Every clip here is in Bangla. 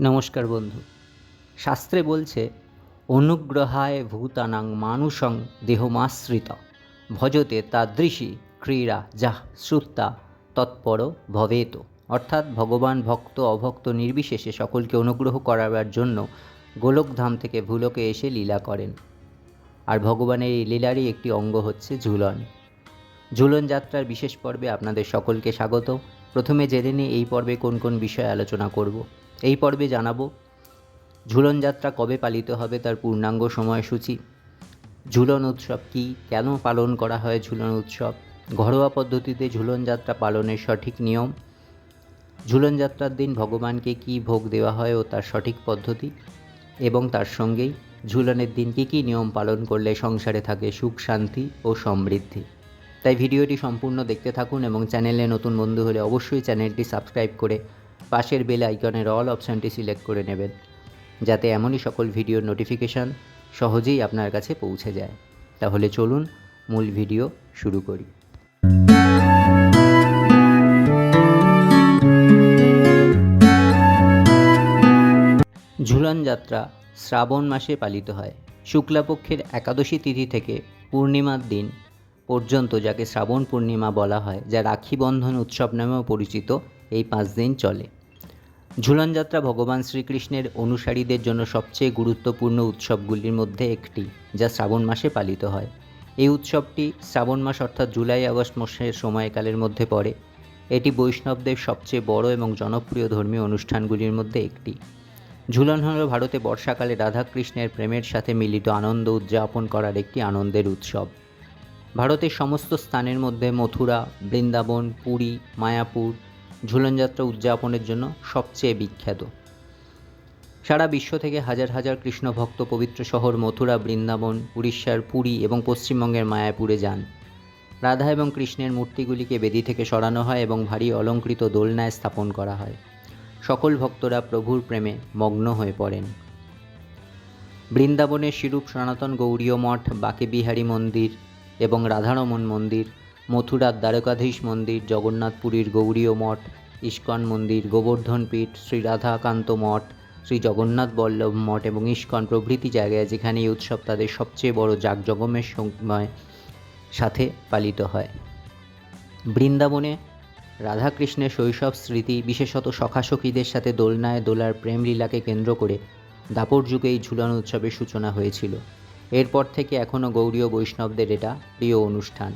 নমস্কার বন্ধু। শাস্ত্রে বলছে, অনুগ্রহায় ভূতানাং মানুষং দেহমাশ্রিত, ভজতে তাদৃশী ক্রীড়া যাহ শ্রুত্তা তৎপর ভবেত। অর্থাৎ ভগবান ভক্ত, অভক্ত, নির্বিশেষে সকলকে অনুগ্রহ করাবার জন্য গোলকধাম থেকে ভুলোকে এসে লীলা করেন। আর ভগবানের এই লীলারই একটি অঙ্গ হচ্ছে ঝুলন। ঝুলন যাত্রার বিশেষ পর্বে আপনাদের সকলকে স্বাগত প্রথমে জেনে নিই এই পর্বে কোন কোন বিষয়ে আলোচনা করব। এই পর্বে জানাব, ঝুলন যাত্রা কবে পালিত হবে তার পূর্ণাঙ্গ সময়সূচি, ঝুলন উৎসব কী, কেন পালন করা হয় ঝুলন উৎসব, ঘরোয়া পদ্ধতিতে ঝুলন যাত্রা পালনের সঠিক নিয়ম, ঝুলন যাত্রার দিন ভগবানকে কী ভোগ দেওয়া হয় ও তার সঠিক পদ্ধতি, এবং তার সঙ্গেই ঝুলনের দিন কী কী নিয়ম পালন করলে সংসারে থাকে সুখ, শান্তি ও সমৃদ্ধি। তাই ভিডিওটি সম্পূর্ণ দেখতে থাকুন এবং চ্যানেলে নতুন বন্ধু হলে অবশ্যই চ্যানেলটি সাবস্ক্রাইব করে পাশের বেল আইকনের অল অপশানটি সিলেক্ট করে নেবেন, যাতে এমনই সকল ভিডিওর নোটিফিকেশান সহজেই আপনার কাছে পৌঁছে যায়। তাহলে চলুন মূল ভিডিও শুরু করি। ঝুলন যাত্রা শ্রাবণ মাসে পালিত হয়। শুক্লাপক্ষের একাদশী তিথি থেকে পূর্ণিমার দিন পর্যন্ত যাকে শ্রাবণ পূর্ণিমা বলা হয়, যা রাখি বন্ধন উৎসব নামেও পরিচিত, এই পাঁচ দিন চলে। ঝুলন যাত্রা ভগবান শ্রীকৃষ্ণের অনুসারীদের জন্য সবচেয়ে গুরুত্বপূর্ণ উৎসবগুলির মধ্যে একটি, যা শ্রাবণ মাসে পালিত হয়। এই উৎসবটি শ্রাবণ মাস অর্থাৎ জুলাই আগস্ট মাসের সময়কালের মধ্যে পড়ে। এটি বৈষ্ণবদের সবচেয়ে বড় এবং জনপ্রিয় ধর্মীয় অনুষ্ঠানগুলির মধ্যে একটি। ঝুলন হল ভারতে বর্ষাকালে রাধাকৃষ্ণের প্রেমের সাথে মিলিত আনন্দ উদযাপন করার একটি আনন্দের উৎসব। ভারতের সমস্ত স্থানের মধ্যে মথুরা, বৃন্দাবন, পুরী, মায়াপুর ঝুলনযাত্রা উদযাপনের জন্য সবচেয়ে বিখ্যাত। সারা বিশ্ব থেকে হাজার হাজার কৃষ্ণ ভক্ত পবিত্র শহর মথুরা, বৃন্দাবন, উড়িষ্যার পুরী এবং পশ্চিমবঙ্গের মায়াপুরে যান। রাধা এবং কৃষ্ণের মূর্তিগুলিকে বেদি থেকে সরানো হয় এবং ভারী অলঙ্কৃত দোলনায় স্থাপন করা হয়। সকল ভক্তরা প্রভুর প্রেমে মগ্ন হয়ে পড়েন। বৃন্দাবনের শিরূপ সনাতন গৌরীয় মঠ বাকে বিহারী মন্দির এবং রাধারমন মন্দির মথুরার দ্বারকাধীশ মন্দির, জগন্নাথপুরীর গৌরীয় মঠ, ইস্কন মন্দির, গোবর্ধন পীঠ, শ্রী রাধাকান্ত মঠ, শ্রী জগন্নাথ বল্লভ মঠ এবং ইস্কন প্রভৃতি জায়গায় যেখানে এই উৎসব তাদের সবচেয়ে বড় জাঁকজমমের সময় সাথে পালিত হয়। বৃন্দাবনে রাধাকৃষ্ণের শৈশব স্মৃতি, বিশেষত সখাসখীদের সাথে দোলনায় দোলার প্রেমলীলাকে কেন্দ্র করে দাপর যুগে এই ঝুলন উৎসবের সূচনা হয়েছিল। এরপর থেকে এখনও গৌরীয় বৈষ্ণবদের এটা প্রিয় অনুষ্ঠান।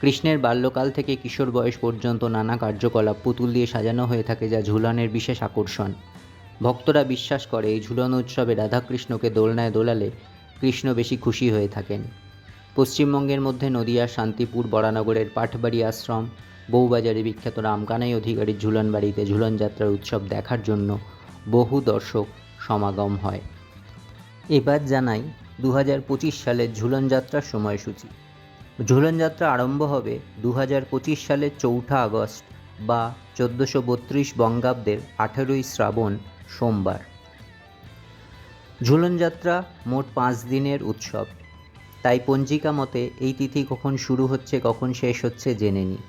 কৃষ্ণের বাল্যকাল থেকে কিশোর বয়স পর্যন্ত নানা কার্যকলাপ পুতুল দিয়ে সাজানো হয়ে থাকে যা ঝুলনের বিশেষ আকর্ষণ। ভক্তরা বিশ্বাস করে, এই ঝুলন উৎসবে রাধাকৃষ্ণকে দোলনায় দোলালে কৃষ্ণ বেশি খুশি হয়ে থাকেন। পশ্চিমবঙ্গের মধ্যে নদিয়ার শান্তিপুর, বরানগরের পাঠবাড়ি আশ্রম, বউবাজারে বিখ্যাত রামকানাই অধিকারীর ঝুলন বাড়িতে ঝুলন যাত্রার উৎসব দেখার জন্য বহু দর্শক সমাগম হয়। এবার জানাই দু হাজার পঁচিশ সালের ঝুলন যাত্রার সময়সূচি। ঝুলন যাত্রা আরম্ভ হবে দু হাজার পঁচিশ সালের চৌঠা আগস্ট বা চোদ্দোশো বত্রিশ বঙ্গাব্দের আঠেরোই শ্রাবণ সোমবার। ঝুলন যাত্রা মোট পাঁচ দিনের উৎসব। তাই পঞ্জিকা মতে এই তিথি কখন শুরু হচ্ছে, কখন শেষ হচ্ছে জেনে নিই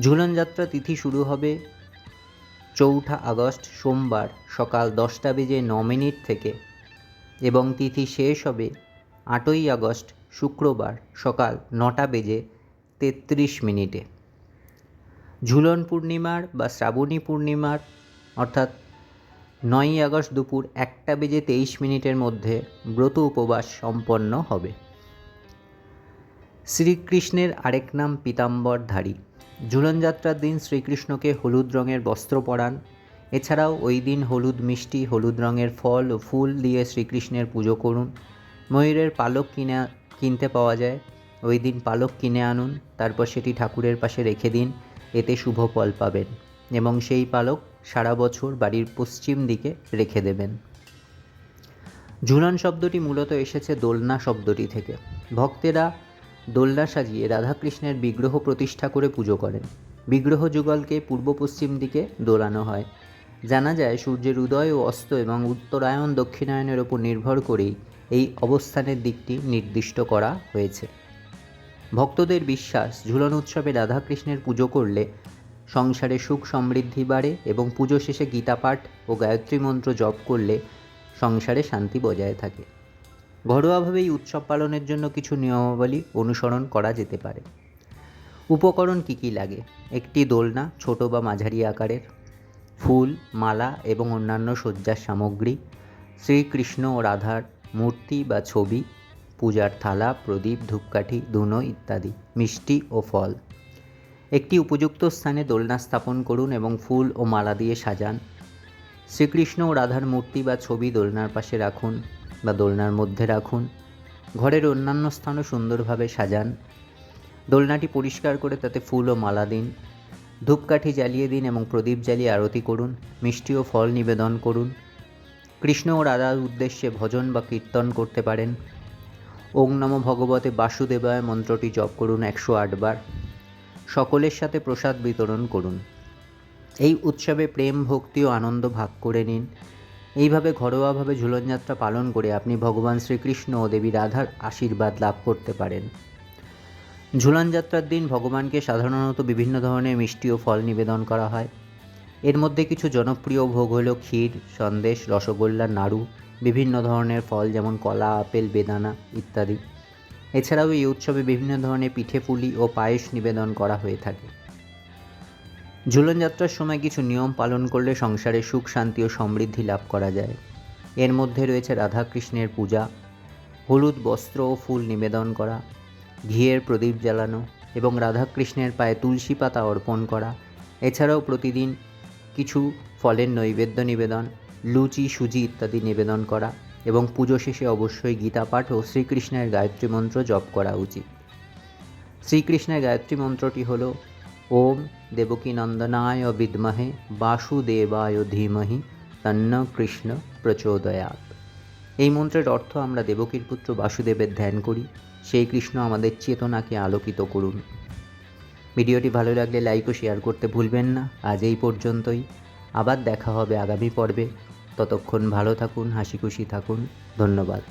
ঝুলন যাত্রা তিথি শুরু হবে চৌঠা আগস্ট সোমবার সকাল দশটা বেজে ন মিনিট থেকে এবং তিথি শেষ হবে আটই আগস্ট শুক্রবার সকাল নটা বেজে তেত্রিশ মিনিটে। ঝুলন পূর্ণিমার বা শ্রাবণী পূর্ণিমার, অর্থাৎ নয়ই আগস্ট দুপুর একটা বেজে তেইশ মিনিটের মধ্যে ব্রত উপবাস সম্পন্ন হবে। শ্রীকৃষ্ণের আরেক নাম পীতাম্বরধারী। ঝুলন যাত্রার দিন শ্রীকৃষ্ণকে হলুদ রঙের বস্ত্র পরান। এছাড়াও ওই দিন হলুদ মিষ্টি, হলুদ রঙের ফল ও ফুল দিয়ে শ্রীকৃষ্ণের পুজো করুন। ময়ূরের পালক কিনে কিনতে পাওয়া যায়। ওই দিন পালক কিনে আনুন, তারপর সেটি ঠাকুরের পাশে রেখে দিন, এতে শুভ ফল পাবেন এবং সেই পালক সারা বছর বাড়ির পশ্চিম দিকে রেখে দেবেন। ঝুলন শব্দটি মূলত এসেছে দোলনা শব্দটি থেকে। ভক্তেরা দোলনা সাজিয়ে রাধাকৃষ্ণের বিগ্রহ প্রতিষ্ঠা করে পুজো করেন। বিগ্রহ যুগলকে পূর্ব পশ্চিম দিকে দোলানো হয়। জানা যায়, সূর্যের উদয় ও অস্ত এবং উত্তরায়ণ, দক্ষিণায়নের ওপর নির্ভর করেই এই অবস্থানের দিকটি নির্দিষ্ট করা হয়েছে। ভক্তদের বিশ্বাস, ঝুলন উৎসবে রাধাকৃষ্ণের পুজো করলে সংসারে সুখ সমৃদ্ধি বাড়ে এবং পুজো শেষে গীতা পাঠ ও গায়ত্রী মন্ত্র জপ করলে সংসারে শান্তি বজায় থাকে। ঘরোয়াভাবে এই উৎসব পালনের জন্য কিছু নিয়মাবলী অনুসরণ করা যেতে পারে। উপকরণ কী কী লাগে? একটি দোলনা, ছোট বা মাঝারি আকারের। ফুল, মালা এবং অন্যান্য সজ্জার সামগ্রী শ্রীকৃষ্ণ ও রাধার মূর্তি বা ছবি, পূজার থালা, প্রদীপ, ধূপকাঠি, ধুনো ইত্যাদি, মিষ্টি ও ফল। একটি উপযুক্ত স্থানে দোলনা স্থাপন করুন এবং ফুল ও মালা দিয়ে সাজান। শ্রীকৃষ্ণ ও রাধার মূর্তি বা ছবি দোলনার পাশে রাখুন বা দোলনার মধ্যে রাখুন। ঘরের অন্যান্য স্থানও সুন্দরভাবে সাজান। দোলনাটি পরিষ্কার করে তাতে ফুল ও মালা দিন। ধূপকাঠি জ্বালিয়ে দিন এবং প্রদীপ জ্বালিয়ে আরতি করুন, মিষ্টি ও ফল নিবেদন করুন। কৃষ্ণ ও রাধার উদ্দেশ্যে ভজন বা কীর্তন করতে পারেন। ওং নম ভগবতে বাসুদেবায় মন্ত্রটি জপ করুন একশো আটবার সকলের সাথে প্রসাদ বিতরণ করুন। এই উৎসবে প্রেম, ভক্তি ও আনন্দ ভাগ করে নিন। এইভাবে ঘরোয়াভাবে ঝুলনযাত্রা পালন করে আপনি ভগবান শ্রীকৃষ্ণ ও দেবী রাধার আশীর্বাদ লাভ করতে পারেন। ঝুলনযাত্রার দিন ভগবানকে সাধারণত বিভিন্ন ধরনের মিষ্টি ও ফল নিবেদন করা হয়। এর মধ্যে কিছু জনপ্রিয় ভোগ হলো ক্ষীর, সন্দেশ, রসগোল্লা, নাড়ু, বিভিন্ন ধরনের ফল যেমন কলা, আপেল, বেদানা ইত্যাদি। এছাড়াও এই উৎসবে বিভিন্ন ধরনের পিঠে পুলি ও পায়েস নিবেদন করা হয়ে থাকে। ঝুলনযাত্রার সময় কিছু নিয়ম পালন করলে সংসারে সুখ, শান্তি ও সমৃদ্ধি লাভ করা যায়। এর মধ্যে রয়েছে রাধাকৃষ্ণের পূজা, হলুদ বস্ত্র ও ফুল নিবেদন করা ঘিয়ের প্রদীপ জ্বালানো এবং রাধাকৃষ্ণের পায়ে তুলসী পাতা অর্পণ করা। এছাড়াও প্রতিদিন কিছু ফলের নৈবেদ্য নিবেদন, লুচি, সুজি ইত্যাদি নিবেদন করা এবং পুজো শেষে অবশ্যই গীতা পাঠ ও শ্রীকৃষ্ণের গায়ত্রী মন্ত্র জপ করা উচিত। শ্রীকৃষ্ণের গায়ত্রী মন্ত্রটি হল, ওম দেবকী নন্দনায় বিদ্মহে বাসুদেবায় ধীমহি তন্ন কৃষ্ণ প্রচোদয়াৎ। এই মন্ত্রের অর্থ আমরা দেবকীর পুত্র বাসুদেবের ধ্যান করি। সেই কৃষ্ণ আমাদের চেতনাকে আলোকিত করুন। ভিডিওটি ভালো লাগলে লাইক ও শেয়ার করতে ভুলবেন না। আজ এই পর্যন্তই। আবার দেখা হবে আগামী পর্বে। ততক্ষণ ভালো থাকুন, হাসি খুশি থাকুন। ধন্যবাদ।